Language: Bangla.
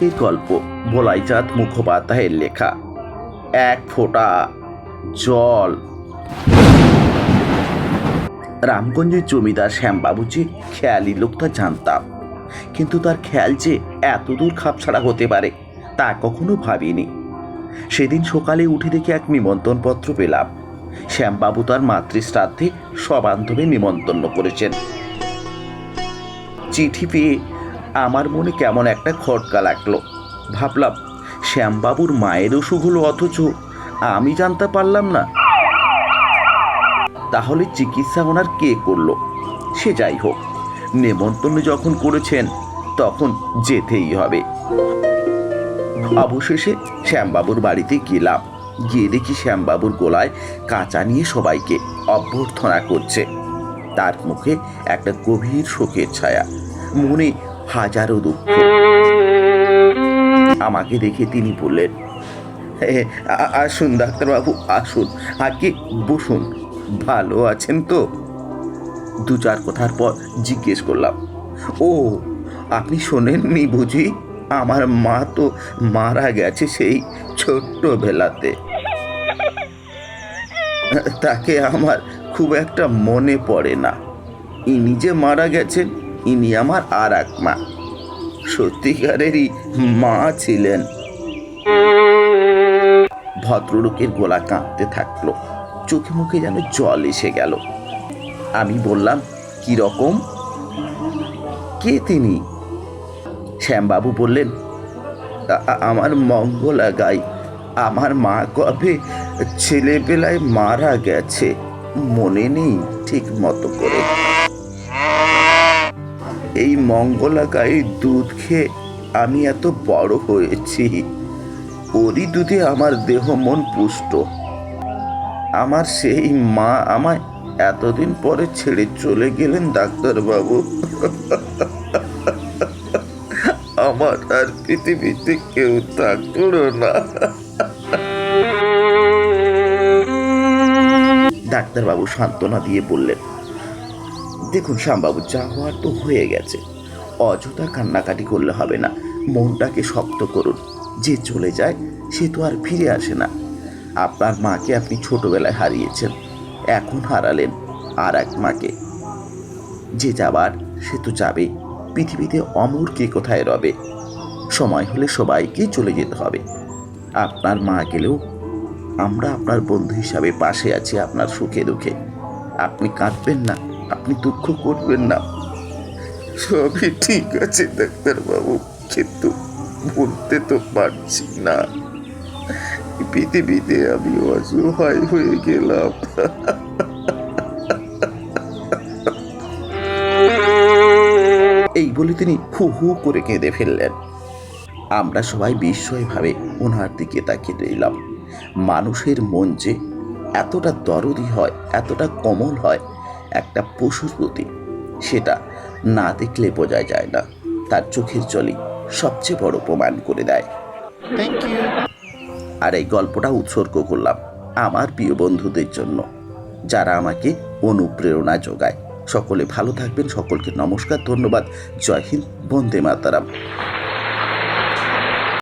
এই গল্প বলাইচাঁদ মুখোপাধ্যায়ের লেখা। এক ফোঁটা জল। রামগঞ্জের জমিদার শ্যামবাবু যে খেয়ালি লোকটা জানতাম। কিন্তু তার খেয়াল যে এতদূর খাপছাড়া হতে পারে, তা কখনো ভাবিনি। সেদিন সকালে উঠে দেখে এক নিমন্ত্রণপত্র পেলাম। শ্যামবাবু তার মাতৃশ্রাদ্ধে সবান্ধবে নিমন্ত্রণ করেছেন। চিঠি পেয়ে আমার মনে কেমন একটা খটকা লাগল। ভাবলাম, শ্যামবাবুর মায়ের অসুখ হলো অথচ আমি জানতে পারলাম না। তাহলে চিকিৎসা ওনার কে করল? সে যাই হোক, নেমন্তন্ন যখন করেছেন, তখন যেতেই হবে। অবশেষে শ্যামবাবুর বাড়িতে গেলাম। গিয়ে দেখি শ্যামবাবুর গোলায় কাঁচা নিয়ে সবাইকে অভ্যর্থনা করছে। তার মুখে একটা গভীর শোকের ছায়া। মনে হাজারো দুঃখ। আমাকে দেখে তিনি বললেন "এ, আসুন ডাক্তারবাবু আসুন। আগে বসুন। ভালো আছেন তো? দু চার কথার পর জিজ্ঞেস করলাম ও আপনি শোনেননি বুঝি? আমার মা তো মারা গেছে সেই ছোট্টবেলাতে। তাকে আমার খুব একটা মনে পড়ে না। ইনি যে মারা গেছেন ইনি আমার আর এক মা সত্যিকারেরই মা ছিলেন। ভদ্রলোকের গোলা কাঁপতে থাকল। চোখে মুখে যেন জল এসে গেল। আমি বললাম, কি রকম? কে তিনি? শ্যামবাবু বললেন, "আ- আ- আমার মঙ্গলা গাই আমার মা কবে ছেলেবেলায় মারা গেছে, মনে নেই ঠিক মতো করে। এই মঙ্গলা গাইয়ের দুধ খেয়ে আমি এত বড় হয়েছি। ওরই দুধে আমার দেহ মন পুষ্ট। আমার সেই মা আমায় এতদিন পরে ছেড়ে চলে গেলেন ডাক্তারবাবু। আমার আর পৃথিবীতে কেউ থাকল না। ডাক্তারবাবু সান্ত্বনা দিয়ে বললেন দেখুন শ্যামবাবু, যা হওয়ার তো হয়ে গেছে। অযথা কান্নাকাটি করলে হবে না। মনটাকে শক্ত করুন। যে চলে যায়, সে তো আর ফিরে আসে না। আপনার মাকে আপনি ছোটবেলায় হারিয়েছেন। এখন হারালেন আর এক মাকে। যে যাবার, সে তো যাবে পৃথিবীতে অমর কে কোথায় রবে? সময় হলে সবাইকেই চলে যেতে হবে। আপনার মা গেলেও আমরা আপনার বন্ধু হিসাবে পাশে আছি আপনার সুখে দুঃখে। আপনি কাঁদবেন না। আপনি দুঃখ করবেন না। সবই ঠিক আছে, ডাক্তারবাবু। কিন্তু বলতে তো পারছি না। পৃথিবীতে আমি অসহায় হয়ে গেলাম। এই বলে তিনি হু হু করে কেঁদে ফেললেন। আমরা সবাই বিস্ময়ভাবে ওনার দিকে তাকিয়ে রইলাম। মানুষের মন যে এতটা দরদি হয়, এতটা কোমল হয় একটা পশুর প্রতি। সেটা না দেখলে বোঝা যায় না। তার চোখের জলই সবচেয়ে বড় প্রমাণ করে দেয়। আর এই গল্পটা উৎসর্গ করলাম আমার প্রিয় বন্ধুদের জন্য যারা আমাকে অনুপ্রেরণা যোগায়। সকলে ভালো থাকবেন সকলকে নমস্কার ধন্যবাদ। জয় হিন্দ বন্দে মাতারাম।